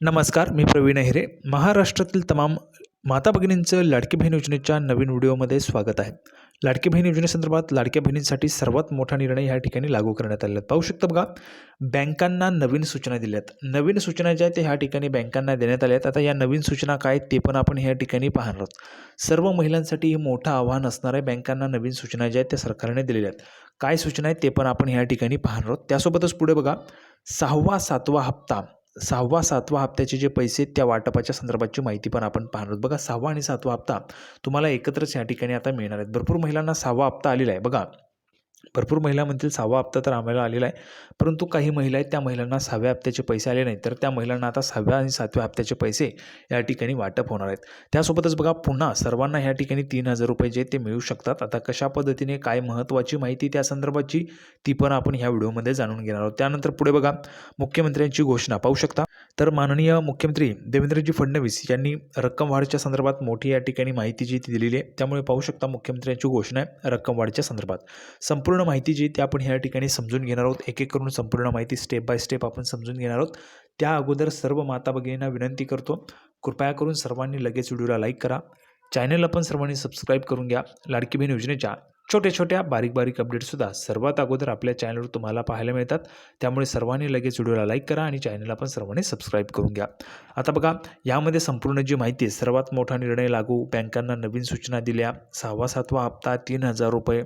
नमस्कार मी प्रवीण अहिरे महाराष्ट्रातील तमाम माता भगिनींचं लाडकी बहीण योजनेच्या नवीन व्हिडिओमध्ये स्वागत आहे. लाडकी बहीण योजनेसंदर्भात लाडक्या बहिणींसाठी सर्वात मोठा निर्णय या ठिकाणी लागू करण्यात आलेला पाहू शकता बघा बँकांना नवीन सूचना दिल्यात नवीन सूचना ज्या आहेत त्या ह्या ठिकाणी बँकांना देण्यात आल्या आहेत. आता या नवीन सूचना काय आहेत ते पण आपण ह्या ठिकाणी पाहणार आहोत. सर्व महिलांसाठी हे मोठं आव्हान असणार आहे. बँकांना नवीन सूचना ज्या आहेत त्या सरकारने दिलेल्या आहेत. काय सूचना आहेत ते पण आपण ह्या ठिकाणी पाहणार आहोत. त्यासोबतच पुढे बघा सहावा सातवा हप्ता सहावा सातवा हप्त्याचे जे पैसे आहेत, त्या वाटपाच्या संदर्भातची माहिती पण आपण पाहणार आहोत. बघा सहावा आणि सातवा हप्ता तुम्हाला एकत्रच या ठिकाणी आता मिळणार आहेत. भरपूर महिलांना सहावा हप्ता आलेला आहे. बघा भरपूर महिलांमधील सहावा हप्ता तर आम्हाला आलेला आहे. परंतु काही महिला आहेत त्या महिलांना सहाव्या हप्त्याचे पैसे आले नाहीत. तर त्या महिलांना आता सहाव्या आणि सातव्या हप्त्याचे पैसे या ठिकाणी वाटप होणार आहेत. त्यासोबतच बघा पुन्हा सर्वांना ह्या ठिकाणी तीन हजार रुपये जे ते मिळू शकतात. आता कशा पद्धतीने काय महत्त्वाची माहिती त्या संदर्भाची ती पण आपण ह्या व्हिडिओमध्ये जाणून घेणार आहोत. त्यानंतर पुढे बघा मुख्यमंत्र्यांची घोषणा. पाहू शकता? तर माननीय मुख्यमंत्री देवेंद्रजी फडणवीस यांनी रक्कम वाढच्या संदर्भात मोठी या ठिकाणी माहिती जी ती दिलेली आहे त्यामुळे पाहू शकता मुख्यमंत्र्यांची घोषणा आहे रक्कम वाढच्या संदर्भात. संपूर्ण संपूर्ण माहिती जी ती आपण ह्या ठिकाणी समजून घेणार आहोत एक एक करून संपूर्ण माहिती स्टेप बाय स्टेप आपण समजून घेणार आहोत. त्या अगोदर सर्व माता भगिनींना विनंती करतो कृपया करून सर्वांनी लगेच व्हिडिओला लाईक करा. चॅनल पण सर्वांनी सबस्क्राईब करून घ्या. लाडकी बहीण योजनेच्या छोट्या छोट्या बारीक बारीक अपडेटसुद्धा सर्वात अगोदर आपल्या चॅनलवर तुम्हाला पाहायला मिळतात. त्यामुळे सर्वांनी लगेच व्हिडिओला लाईक करा आणि चॅनलला पण सर्वांनी सबस्क्राईब करून घ्या. आता बघा यामध्ये संपूर्ण जी माहिती आहे सर्वात मोठा निर्णय लागू बँकांना नवीन सूचना दिल्या सहावा सातवा हप्ता तीन हजार रुपये.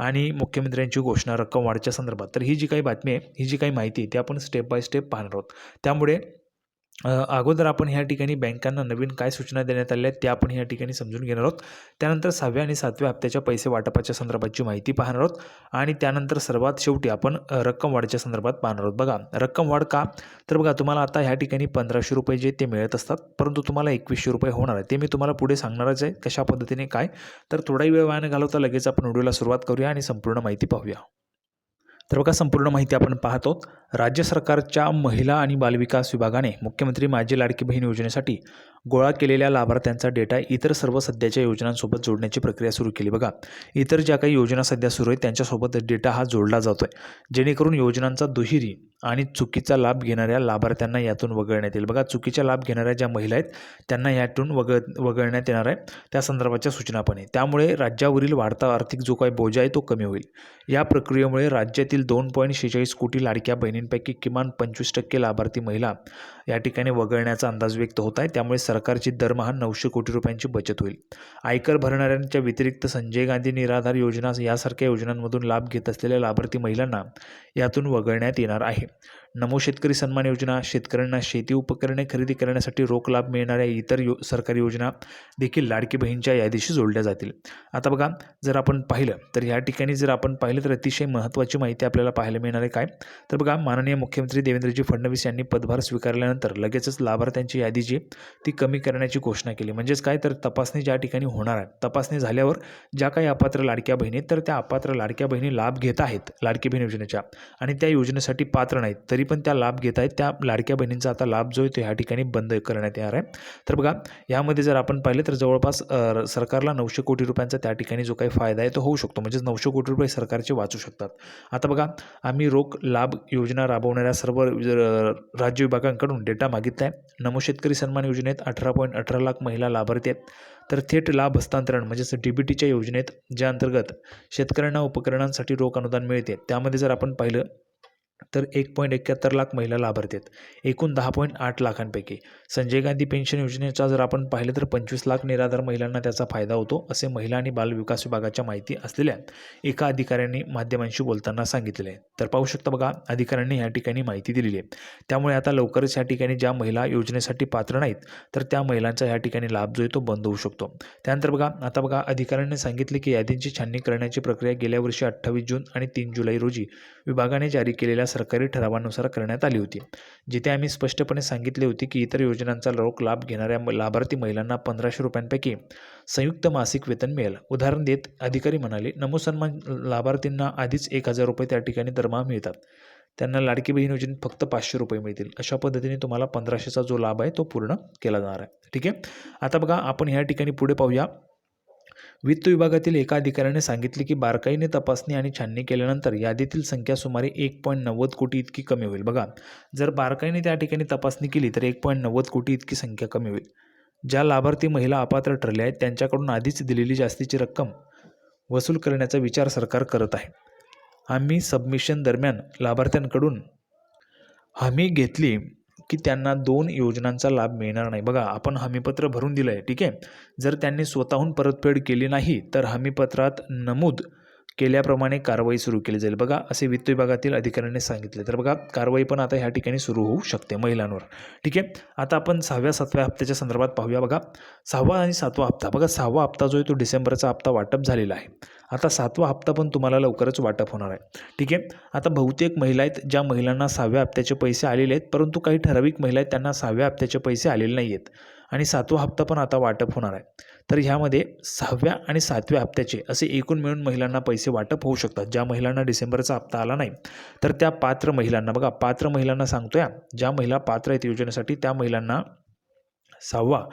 आणि मुख्यमंत्र्यांची घोषणा रक्कम वाढच्या संदर्भात. तर ही जी काही बातमी आहे ही जी काही माहिती आहे ती आपण स्टेप बाय स्टेप पाहणार आहोत. त्यामुळे अगोदर आपण ह्या ठिकाणी बँकांना नवीन काय सूचना देण्यात आल्या आहेत त्या आपण ह्या ठिकाणी समजून घेणार आहोत. त्यानंतर सहाव्या आणि सातव्या हप्त्याच्या पैसे वाटपाच्या संदर्भातची माहिती पाहणार आहोत आणि त्यानंतर सर्वात शेवटी आपण रक्कम वाढच्या संदर्भात पाहणार आहोत. बघा रक्कम वाढ का? तर बघा तुम्हाला आता ह्या ठिकाणी पंधराशे रुपये जे ते मिळत असतात परंतु तुम्हाला एकवीसशे रुपये होणार आहे. ते मी तुम्हाला पुढे सांगणारच आहे कशा पद्धतीने काय? तर थोडाही वेळ वायानं घालवता लगेच आपण व्हिडिओला सुरुवात करूया आणि संपूर्ण माहिती पाहूया. तर बघा संपूर्ण माहिती आपण पाहतो. राज्य सरकारच्या महिला आणि बालविकास विभागाने मुख्यमंत्री माझी लाडकी बहीण योजनेसाठी गोळा केलेल्या लाभार्थ्यांचा डेटा इतर सर्व सध्याच्या योजनांसोबत जोडण्याची प्रक्रिया सुरू केली. बघा इतर ज्या काही योजना सध्या सुरू आहेत त्यांच्यासोबत डेटा हा जोडला जातो आहे जेणेकरून योजनांचा दुहेरी आणि चुकीचा लाभ घेणाऱ्या लाभार्थ्यांना यातून वगळण्यात येईल. बघा चुकीचा लाभ घेणाऱ्या ज्या महिला आहेत त्यांना यातून वगळ वगळण्यात येणार आहे. त्या संदर्भाच्या सूचना पण आहे. त्यामुळे राज्यावरील वाढता आर्थिक जो काही बोजा आहे तो कमी होईल. या प्रक्रियेमुळे राज्यातील दोन पॉईंट शेहेचाळीस कोटी लाडक्या बहिणींपैकी किमान पंचवीस टक्के लाभार्थी महिला या ठिकाणी वगळण्याचा अंदाज व्यक्त होत आहे. त्यामुळे सरकारची दरमहा नऊशे कोटी रुपयांची बचत होईल. आयकर भरणाऱ्यांच्या व्यतिरिक्त संजय गांधी निराधार योजना यासारख्या योजनांमधून लाभ घेत असलेल्या लाभार्थी महिलांना यातून वगळण्यात येणार आहे. नमो शेतकरी सन्मान योजना शेतकऱ्यांना शेती उपकरणे खरेदी करण्यासाठी रोख लाभ मिळणाऱ्या इतर यो सरकारी योजना देखील लाडकी बहीणच्या यादीशी जोडल्या जातील. आता बघा जर आपण पाहिलं तर या ठिकाणी जर आपण पाहिलं तर अतिशय महत्त्वाची माहिती आपल्याला पाहायला मिळणार आहे काय? तर बघा माननीय मुख्यमंत्री देवेंद्रजी फडणवीस यांनी पदभार स्वीकारल्यानंतर लगेचच लाभार्थ्यांची यादी जी ती कमी करण्याची घोषणा केली. म्हणजेच काय? तर तपासणी ज्या ठिकाणी होणार आहे तपासणी झाल्यावर ज्या काही अपात्र लाडक्या बहिणी तर त्या अपात्र लाडक्या बहिणी लाभ घेत आहेत लाडकी बहीण योजनेच्या. आणि त्या योजनेसाठी पात्र नाहीत तरी पण त्या लाभ घेत आहेत. त्या लाडक्या बहिणींचा आता लाभ जो आहे तो ह्या ठिकाणी बंद करण्यात येणार आहे. तर बघा यामध्ये जर आपण पाहिलं तर जवळपास सरकारला नऊशे कोटी रुपयांचा त्या ठिकाणी जो काही फायदा आहे तो होऊ शकतो. म्हणजेच नऊशे कोटी रुपये सरकारचे वाचू शकतात. आता बघा आम्ही रोख लाभ योजना राबवणाऱ्या सर्व राज्य विभागांकडून डेटा मागितला आहे. नमो शेतकरी सन्मान योजनेत अठरा पॉईंट अठरा लाख महिला लाभार्थी आहेत. तर थेट लाभ हस्तांतरण म्हणजेच डी बी टीच्या योजनेत ज्या अंतर्गत शेतकऱ्यांना उपकरणांसाठी रोख अनुदान मिळते. त्यामध्ये जर आपण पाहिलं तर एक पॉईंट एकाहत्तर लाख महिला लाभार्थी आहेत. एकूण दहा पॉईंट आठ लाखांपैकी. संजय गांधी पेन्शन योजनेचा जर आपण पाहिलं तर पंचवीस लाख निराधार महिलांना त्याचा फायदा होतो असे महिला आणि बालविकास विभागाच्या माहिती असलेल्या एका अधिकाऱ्यांनी माध्यमांशी बोलताना सांगितले आहे. तर पाहू शकता बघा अधिकाऱ्यांनी या ठिकाणी माहिती दिलेली आहे. त्यामुळे आता लवकरच या ठिकाणी ज्या महिला योजनेसाठी पात्र नाहीत तर त्या महिलांचा या ठिकाणी लाभ जो आहे तो बंद होऊ शकतो. त्यानंतर बघा आता बघा अधिकाऱ्यांनी सांगितले की यादींची छाननी करण्याची प्रक्रिया गेल्या वर्षी अठ्ठावीस जून आणि तीन जुलै रोजी विभागाने जारी केलेल्या सरकारी ठरावानुसार करण्यात आली होती. जिथे आम्ही स्पष्टपणे सांगितले होते की इतर योजनांचा लोक लाभ घेणाऱ्या म- लाभार्थी महिलांना पंधराशे रुपयांपैकी संयुक्त मासिक वेतन मिळेल. उदाहरण देत अधिकारी म्हणाले नमो सन्मान लाभार्थींना आधीच एक हजार रुपये त्या ठिकाणी दरमहा मिळतात. त्यांना लाडकी बहीण योजनेत फक्त पाचशे रुपये मिळतील. अशा पद्धतीने तुम्हाला पंधराशेचा जो लाभ आहे तो पूर्ण केला जाणार आहे. ठीक आहे? आता बघा आपण ह्या ठिकाणी पुढे पाहूया. वित्त विभागातील एका अधिकाऱ्याने सांगितले की बारकाईने तपासणी आणि छाननी केल्यानंतर यादीतील संख्या सुमारे एक पॉईंट नव्वद कोटी इतकी कमी होईल. बघा जर बारकाईने त्या ठिकाणी तपासणी केली तर एक पॉईंट नव्वद कोटी इतकी संख्या कमी होईल. ज्या लाभार्थी महिला अपात्र ठरल्या आहेत त्यांच्याकडून आधीच दिलेली जास्तीची रक्कम वसूल करण्याचा विचार सरकार करत आहे. आम्ही सबमिशन दरम्यान लाभार्थ्यांकडून हमी घेतली की त्यांना दोन योजनांचा लाभ मिळणार नाही. बघा आपण हमीपत्र भरून दिलं आहे ठीक आहे? जर त्यांनी स्वतःहून परतफेड केली नाही तर हमीपत्रात नमूद केल्याप्रमाणे कारवाई सुरू केली जाईल. बघा असे वित्त विभागातील अधिकाऱ्यांनी सांगितले. तर बघा कारवाई पण आता ह्या ठिकाणी सुरू होऊ शकते महिलांवर. ठीक आहे? आता आपण सहाव्या सातव्या हप्त्याच्या संदर्भात पाहूया बघा. सहावा आणि सातवा हप्ता. बघा सहावा हप्ता जो आहे तो डिसेंबरचा हप्ता वाटप झालेला आहे. आता सातवा हप्ता पण तुम्हाला लवकरच वाटप होणार आहे. ठीक आहे? आता बहुतेक महिला आहेत ज्या महिलांना सहाव्या हप्त्याचे पैसे आलेले आहेत परंतु काही ठराविक महिला आहेत त्यांना सहाव्या हप्त्याचे पैसे आलेले नाही आहेत आणि सातवा हप्ता पण आता वाटप होणार आहे. तर ह्यामध्ये सहाव्या आणि सातव्या हप्त्याचे असे एकूण मिळून महिलांना पैसे वाटप होऊ शकतात. ज्या महिलांना डिसेंबरचा हप्ता आला नाही तर त्या पात्र महिलांना बघा पात्र महिलांना सांगतोय ज्या महिला पात्र आहेत योजनेसाठी त्या महिलांना सहावा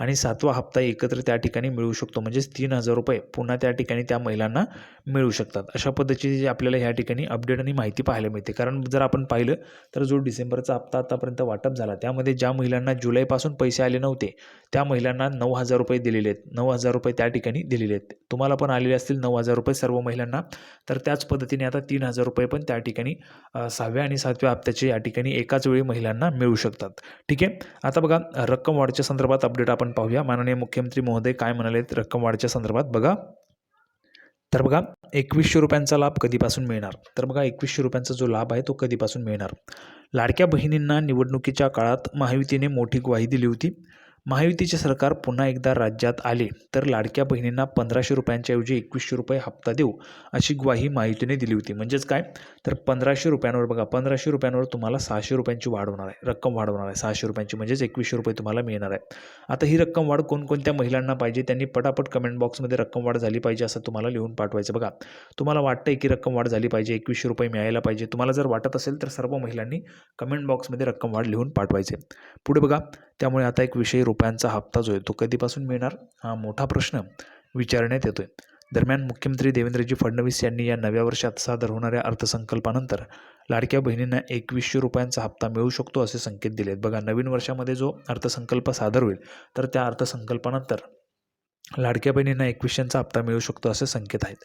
आणि सातवा हप्ता एकत्र त्या ठिकाणी मिळू शकतो. म्हणजेच तीन हजार रुपये पुन्हा त्या ठिकाणी त्या महिलांना मिळू शकतात. अशा पद्धतीची आपल्याला ह्या ठिकाणी अपडेट आणि माहिती पाहायला मिळते. कारण जर आपण पाहिलं तर जो डिसेंबरचा हप्ता आतापर्यंत वाटप झाला त्यामध्ये ज्या महिलांना जुलैपासून पैसे आले नव्हते त्या महिलांना नऊ हजार रुपये दिलेले आहेत. नऊ हजार रुपये त्या ठिकाणी दिलेले आहेत. तुम्हाला पण आलेले असतील नऊ हजार रुपये सर्व महिलांना. तर त्याच पद्धतीने आता तीन हजार रुपये पण त्या ठिकाणी सहाव्या आणि सातव्या हप्त्याचे या ठिकाणी एकाच वेळी महिलांना मिळू शकतात. ठीक आहे? आता बघा रक्कम वाढच्या संदर्भात अपडेट आपण आपण पाहूया. माननीय मुख्यमंत्री महोदय काय म्हणालेत रक्कम वाढच्या संदर्भात बघा. तर बघा एकवीसशे रुपयांचा लाभ कधीपासून मिळणार? तर बघा एकवीसशे रुपयांचा जो लाभ आहे तो कधीपासून मिळणार? लाडक्या बहिणींना निवडणुकीच्या काळात महायुतीने मोठी ग्वाही दिली होती. महायुतीचे सरकार पुन्हा एकदा राज्यात आले तर लाडक्या बहिणींना पंधराशे रुपयांच्याऐवजी एकवीसशे रुपये हप्ता देऊ अशी ग्वाही महायुतीने दिली होती. म्हणजेच काय? तर पंधराशे रुपयांवर बघा पंधराशे रुपयांवर तुम्हाला सहाशे रुपयांची वाढ होणार आहे रक्कम वाढवणार आहे. सहाशे रुपयांची म्हणजेच एकवीसशे रुपये तुम्हाला मिळणार आहे. आता ही रक्कम वाढ कोणकोणत्या महिलांना पाहिजे त्यांनी पटापट कमेंट बॉक्समध्ये रक्कम वाढ झाली पाहिजे असं तुम्हाला लिहून पाठवायचं. बघा तुम्हाला वाटतंय की रक्कम वाढ झाली पाहिजे एकवीसशे रुपये मिळायला पाहिजे तुम्हाला जर वाटत असेल तर सर्व महिलांनी कमेंट बॉक्समध्ये रक्कम वाढ लिहून पाठवायचे. पुढे बघा त्यामुळे आता एक विषय रुपयांचा हप्ता जो आहे तो कधीपासून मिळणार? हा मोठा प्रश्न विचारण्यात येतोय. दरम्यान मुख्यमंत्री देवेंद्रजी फडणवीस यांनी या नव्या वर्षात सादर होणाऱ्या अर्थसंकल्पानंतर लाडक्या बहिणींना एकवीसशे रुपयांचा हप्ता मिळू शकतो असे संकेत दिले आहेत बघा नवीन वर्षामध्ये जो अर्थसंकल्प सादर होईल तर त्या अर्थसंकल्पानंतर लाडक्या बहिणींना एकवीसशेचा हप्ता मिळू शकतो असे संकेत आहेत.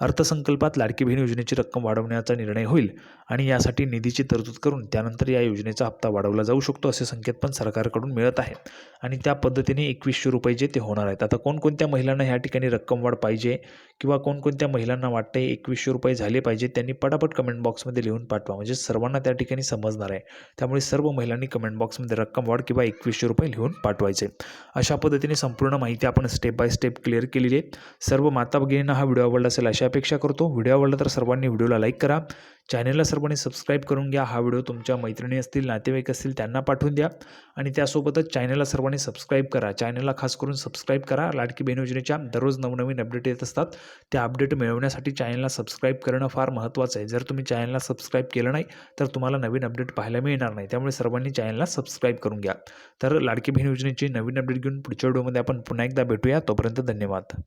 अर्थसंकल्पात लाडकी बहीण योजनेची रक्कम वाढवण्याचा निर्णय होईल आणि यासाठी निधीची तरतूद करून त्यानंतर या योजनेचा हप्ता वाढवला जाऊ शकतो असे संकेत पण सरकारकडून मिळत आहे आणि त्या पद्धतीने एकवीसशे रुपये जे ते होणार आहेत. आता कोणकोणत्या महिलांना ह्या ठिकाणी रक्कम वाढ पाहिजे किंवा कोणकोणत्या महिलांना वाटते एकवीसशे रुपये झाले पाहिजे त्यांनी पटापट कमेंट बॉक्समध्ये लिहून पाठवा. म्हणजे सर्वांना त्या ठिकाणी समजणार आहे. त्यामुळे सर्व महिलांनी कमेंट बॉक्समध्ये रक्कम वाढ किंवा एकवीसशे रुपये लिहून पाठवायचे. अशा पद्धतीने संपूर्ण माहिती आपण स्टेप बाय स्टेप क्लिअर केलेली आहे. सर्व माता भगिनींना हा व्हिडिओ आवडला असेल अशी अपेक्षा करतो. व्हिडिओ आवडला तर सर्वांनी व्हिडिओला लाईक करा. चॅनलला सर्वांनी सबस्क्राईब करून घ्या. हा व्हिडिओ तुमच्या मैत्रिणी असतील नातेवाईक असतील त्यांना पाठवून द्या. आणि त्यासोबतच चॅनलला सर्वांनी सबस्क्राईब करा. चॅनलला खास करून सबस्क्राईब करा. लाडकी बहीण योजनेच्या दररोज नवनवीन अपडेट येत असतात. त्या अपडेट मिळवण्यासाठी चॅनलला सबस्क्राईब करणं फार महत्त्वाचं आहे. जर तुम्ही चॅनलला सबस्क्राईब केलं नाही तर तुम्हाला नवीन अपडेट पाहायला मिळणार नाही. त्यामुळे सर्वांनी चॅनलला सबस्क्राईब करून घ्या. तर लाडकी बहीण योजनेची नवीन अपडेट घेऊन पुढच्या व्हिडिओमध्ये आपण पुन्हा एकदा भेटूया. तोपर्यंत धन्यवाद.